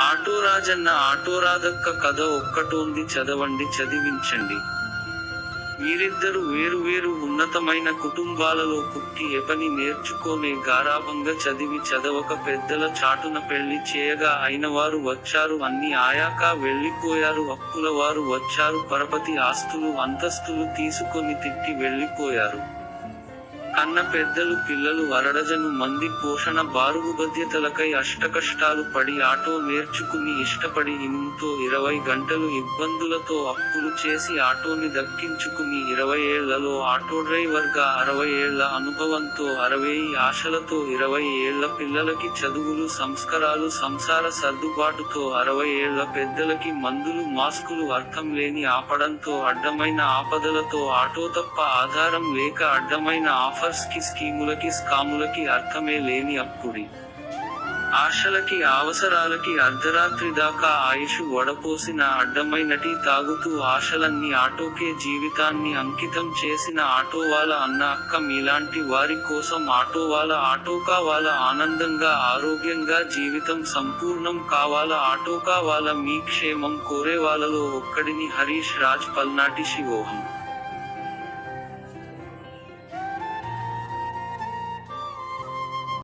ఆటోరాజన్న ఆటోరాధక్క కథ ఒక్కటోంది చదవండి చదివించండి. మీరిద్దరు వేరువేరు ఉన్నతమైన కుటుంబాలలో పుట్టి ఎపని నేర్చుకోనే గారాభంగా చదివి చదవక పెద్దల చాటున పెళ్ళి చేయగా అయినవారు వచ్చారు అన్ని ఆయాక వెళ్ళిపోయారు అప్పులవారు వచ్చారు పరపతి ఆస్తులు అంతస్తులు తీసుకొని తిట్టి వెళ్ళిపోయారు. కన్న పెద్దలు పిల్లలు అరడజను మంది పోషణ బారుగు బాధ్యతలకై అష్టకష్టాలు పడి ఆటో నేర్చుకుని ఇష్టపడి ఇంతో ఇరవై గంటలు ఇబ్బందులతో అప్పులు చేసి ఆటోని దక్కించుకుని ఇరవై ఏళ్ళలో ఆటో డ్రైవర్గా అరవై ఏళ్ళ అనుభవంతో అరవై ఆశలతో ఇరవై ఏళ్ళ పిల్లలకి చదువులు సంస్కారాలు సంసార సర్దుబాటుతో అరవై ఏళ్ళ పెద్దలకి మందులు మాస్కులు అర్థం లేని ఆపడంతో అడ్డమైన ఆపదలతో ఆటో తప్ప ఆధారం లేక అడ్డమైన ఆఫర్స్కి స్కీములకి స్కాములకి అర్థమే లేని అప్పుడి. ఆశలకి అవసరాలకి అర్ధరాత్రి దాకా ఆయుష్ వడపోసిన అడ్డమైనటి తాగుతూ ఆశలన్నీ ఆటోకే జీవితాన్ని అంకితం చేసిన ఆటోవాల అన్న అక్క మీలాంటి వారి కోసం ఆటోవాల ఆటోకా వాళ్ళ ఆనందంగా ఆరోగ్యంగా జీవితం సంపూర్ణం కావాల ఆటోకా వాళ్ళ మీ క్షేమం కోరే వాళ్ళలో ఒక్కడిని హరీష్ రాజ్ పల్నాటి శివోహం.